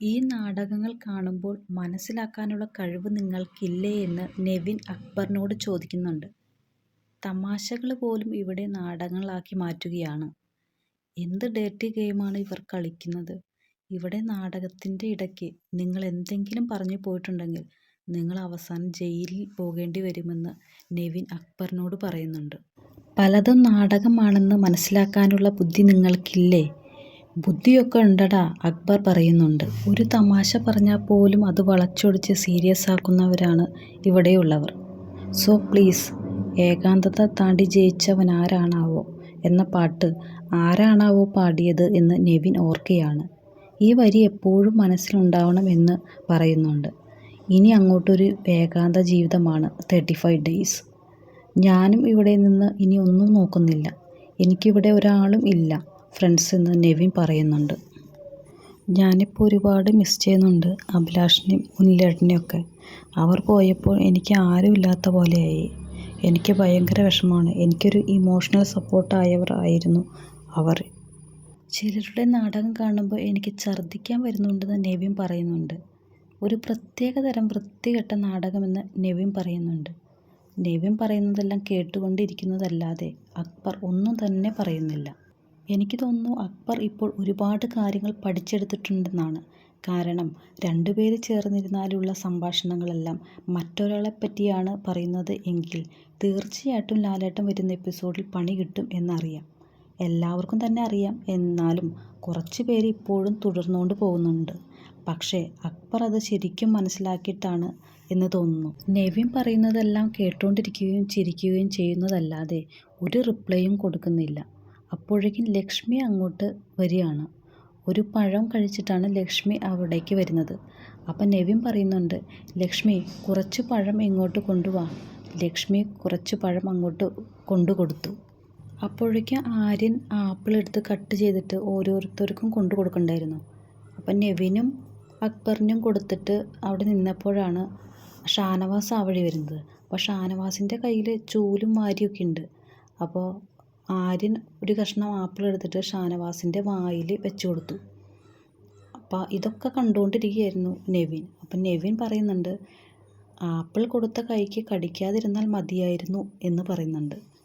ഈ നാടകങ്ങൾ കാണുമ്പോൾ മനസ്സിലാക്കാനുള്ള കഴിവ് നിങ്ങൾക്കില്ലേ എന്ന് നെവിൻ അക്ബറിനോട് ചോദിക്കുന്നുണ്ട്. തമാശകൾ പോലും ഇവിടെ നാടകങ്ങളാക്കി മാറ്റുകയാണ്. എന്ത് ഡേറ്റി ഗെയിമാണ് ഇവർ കളിക്കുന്നത്. ഇവിടെ നാടകത്തിന്റെ ഇടയ്ക്ക് നിങ്ങൾ എന്തെങ്കിലും പറഞ്ഞു പോയിട്ടുണ്ടെങ്കിൽ നിങ്ങൾ അവസാനം ജയിലിൽ പോകേണ്ടി വരുമെന്ന് നെവിൻ അക്ബറിനോട് പറയുന്നുണ്ട്. പലതും നാടകമാണെന്ന് മനസ്സിലാക്കാനുള്ള ബുദ്ധി നിങ്ങൾക്കില്ലേ. ബുദ്ധിയൊക്കെ ഉണ്ടടാ അക്ബർ പറയുന്നുണ്ട്. ഒരു തമാശ പറഞ്ഞാൽ പോലും അത് വളച്ചൊടിച്ച് സീരിയസ് ആക്കുന്നവരാണ് ഇവിടെയുള്ളവർ. സോ പ്ലീസ് ഏകാന്തത താണ്ടി ജയിച്ചവൻ ആരാണാവോ എന്ന പാട്ട് ആരാണാവോ പാടിയത് എന്ന് നെവിൻ ഓർക്കുകയാണ്. ഈ വരി എപ്പോഴും മനസ്സിലുണ്ടാവണം എന്ന് പറയുന്നുണ്ട്. ഇനി അങ്ങോട്ടൊരു ഏകാന്ത ജീവിതമാണ് തേർട്ടി ഫൈവ് ഡേയ്സ്. ഞാനും ഇവിടെ നിന്ന് ഇനി ഒന്നും നോക്കുന്നില്ല. എനിക്കിവിടെ ഒരാളും ഇല്ല ഫ്രണ്ട്സ് എന്ന് നെവിൻ പറയുന്നുണ്ട്. ഞാനിപ്പോൾ ഒരുപാട് മിസ് ചെയ്യുന്നുണ്ട് അഭിലാഷിനെയും ഉന്നിലേട്ടനെയൊക്കെ അവർ പോയപ്പോൾ എനിക്ക് ആരും ഇല്ലാത്ത പോലെയായി. എനിക്ക് ഭയങ്കര വിഷമമാണ്. എനിക്കൊരു ഇമോഷണൽ സപ്പോർട്ടായവർ ആയിരുന്നു അവർ. ചിലരുടെ നാടകം കാണുമ്പോൾ എനിക്ക് ഛർദ്ദിക്കാൻ വരുന്നുണ്ടെന്ന് നെവിൻ പറയുന്നുണ്ട്. ഒരു പ്രത്യേക തരം വൃത്തികെട്ട നാടകമെന്ന് നെവിൻ പറയുന്നുണ്ട്. നെവിൻ പറയുന്നതെല്ലാം കേട്ടുകൊണ്ടിരിക്കുന്നതല്ലാതെ അക്ബർ ഒന്നും തന്നെ പറയുന്നില്ല. എനിക്ക് തോന്നുന്നു അക്ബർ ഇപ്പോൾ ഒരുപാട് കാര്യങ്ങൾ പഠിച്ചെടുത്തിട്ടുണ്ടെന്നാണ്. കാരണം രണ്ടുപേര് ചേർന്നിരുന്നാലുള്ള സംഭാഷണങ്ങളെല്ലാം മറ്റൊരാളെ പറ്റിയാണ് പറയുന്നത് എങ്കിൽ തീർച്ചയായിട്ടും ലാലേട്ടൻ വരുന്ന എപ്പിസോഡിൽ പണി കിട്ടും എന്നറിയാം. എല്ലാവർക്കും തന്നെ അറിയാം. എന്നാലും കുറച്ച് പേര് ഇപ്പോഴും തുടർന്നുകൊണ്ട് പോകുന്നുണ്ട്. പക്ഷേ അക്ബർ അത് ശരിക്കും മനസ്സിലാക്കിയിട്ടാണ് എന്ന് തോന്നുന്നു. നെവിൻ പറയുന്നതെല്ലാം കേട്ടുകൊണ്ടിരിക്കുകയും ചിരിക്കുകയും ചെയ്യുന്നതല്ലാതെ ഒരു റിപ്ലൈയും കൊടുക്കുന്നില്ല. അപ്പോഴേക്കും ലക്ഷ്മി അങ്ങോട്ട് വരികയാണ്. ഒരു പഴം കഴിച്ചിട്ടാണ് ലക്ഷ്മി അവിടേക്ക് വരുന്നത്. അപ്പം നെവിൻ പറയുന്നുണ്ട് ലക്ഷ്മി കുറച്ച് പഴം ഇങ്ങോട്ട് കൊണ്ടുവാ. ലക്ഷ്മി കുറച്ച് പഴം അങ്ങോട്ട് കൊണ്ടു കൊടുത്തു അപ്പോഴേക്കും ആര്യൻ ആപ്പിൾ എടുത്ത് കട്ട് ചെയ്തിട്ട് ഓരോരുത്തർക്കും കൊണ്ടു കൊടുക്കണ്ടായിരുന്നു അപ്പം നെവിനും അക്ബറിനും കൊടുത്തിട്ട് അവിടെ നിന്നപ്പോഴാണ് ഷാനവാസ് ആ വഴി വരുന്നത്. അപ്പോൾ ഷാനവാസിന്റെ കയ്യിൽ ചൂലും വാരിയൊക്കെ ഉണ്ട്. അപ്പോൾ ആര്യൻ ഒരു കഷ്ണം ആപ്പിൾ എടുത്തിട്ട് ഷാനവാസിന്റെ വായിൽ വെച്ച് കൊടുത്തു. അപ്പോൾ ഇതൊക്കെ കണ്ടുകൊണ്ടിരിക്കുകയായിരുന്നു നെവിൻ. അപ്പം നെവിൻ പറയുന്നുണ്ട് ആപ്പിൾ കൊടുത്ത കൈക്ക് കടിക്കാതിരുന്നാൽ മതിയായിരുന്നു എന്ന് പറയുന്നുണ്ട്.